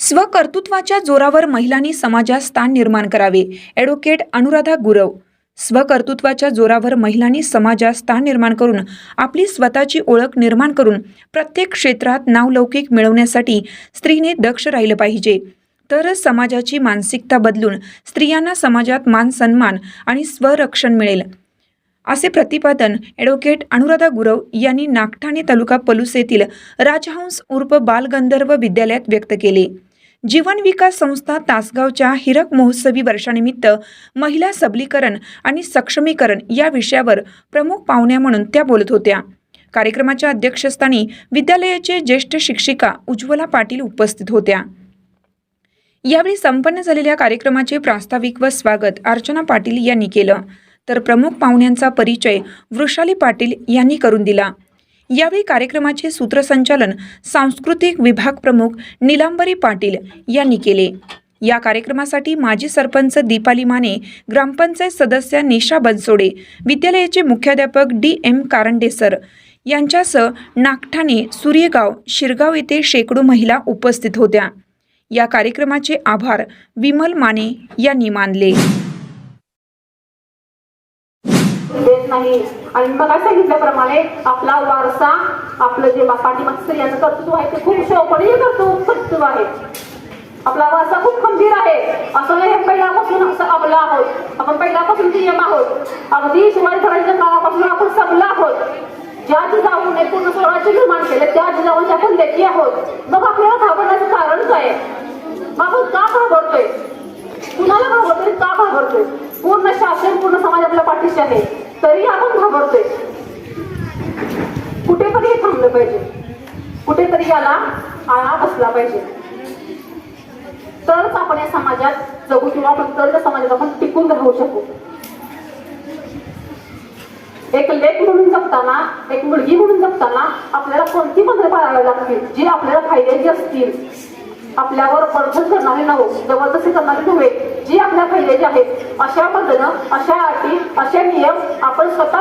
स्वकर्तृत्वाच्या जोरावर महिलांनी समाजात स्थान निर्माण करावे. ॲडव्होकेट अनुराधा गुरव. स्वकर्तृत्वाच्या जोरावर महिलांनी समाजात स्थान निर्माण करून आपली स्वतःची ओळख निर्माण करून प्रत्येक क्षेत्रात नावलौकिक मिळवण्यासाठी स्त्रीने दक्ष राहिलं पाहिजे. तरच समाजाची मानसिकता बदलून स्त्रियांना समाजात मान सन्मान आणि स्वरक्षण मिळेल. असे प्रतिपादन ॲडव्होकेट अनुराधा गुरव यांनी नागठाणे तालुका पलूस येथील राजहंस उर्फ बालगंधर्व विद्यालयात व्यक्त केले. जीवन विकास संस्था तासगावच्या हिरक महोत्सवी वर्षानिमित्त महिला सबलीकरण आणि सक्षमीकरण या विषयावर प्रमुख पाहुण्या म्हणून त्या बोलत होत्या. कार्यक्रमाच्या अध्यक्षस्थानी विद्यालयाचे ज्येष्ठ शिक्षिका उज्ज्वला पाटील उपस्थित होत्या. यावेळी संपन्न झालेल्या कार्यक्रमाचे प्रास्ताविक व स्वागत अर्चना पाटील यांनी केलं. तर प्रमुख पाहुण्यांचा परिचय वृषाली पाटील यांनी करून दिला. यावेळी कार्यक्रमाचे सूत्रसंचालन सांस्कृतिक विभाग प्रमुख निलांबरी पाटील यांनी केले. या कार्यक्रमासाठी माजी सरपंच दीपाली माने ग्रामपंचायत सदस्य निशा बनसोडे विद्यालयाचे मुख्याध्यापक डी एम कारंडेसर यांच्यासह नागठाणे सूर्यगाव शिरगाव येथे शेकडो महिला उपस्थित होत्या. या कार्यक्रमाचे आभार विमल माने यांनी मानले. नाही. आणि मग सांगितल्याप्रमाणे आपला वारसा आपलं जे पाठीमाग स्त्रियांचं कर्तृत्व आहे ते खूप शोभनीय कर्तृत्व कर्तृत्व आहे. आपला वारसा खूप खंबीर आहे. असं नाही पहिल्यापासून असं अबला आहोत. आपण पहिल्यापासून नियम आहोत. अगदी शिवाजीराजांच्या काळापासून आपण सबला आहोत. ज्या जिजाऊने पूर्ण स्वराज्य निर्माण केले त्या जिजाऊंच्या आपण लेखी आहोत. मग आपल्याला घाबरण्याचं कारण काय? मग आपण का घाबरतोय? कुणाला घाबरतोय? का घाबरतोय? पूर्ण शासन पूर्ण समाज आपल्या पाठीशी आहे. तरी आपण घाबरतोय. कुठेतरी थांबलं पाहिजे. कुठेतरी याला आळा बसला पाहिजे. तरच आपण या समाजात जगू किंवा आपण तर त्या समाजात आपण टिकून राहू शकू. एक लेख म्हणून जगताना एक मुलगी म्हणून जगताना आपल्याला कोणती बंधने पाळावी लागतील? जी आपल्याला फायद्याची असतील. आपल्यावर बंधन करणारे नव्हे जबरदस्ती करणारे नव्हे. जी आपल्या फायद्याची आहेत अशा पद्धतीनं अशा अटी असे नियम आपण स्वतः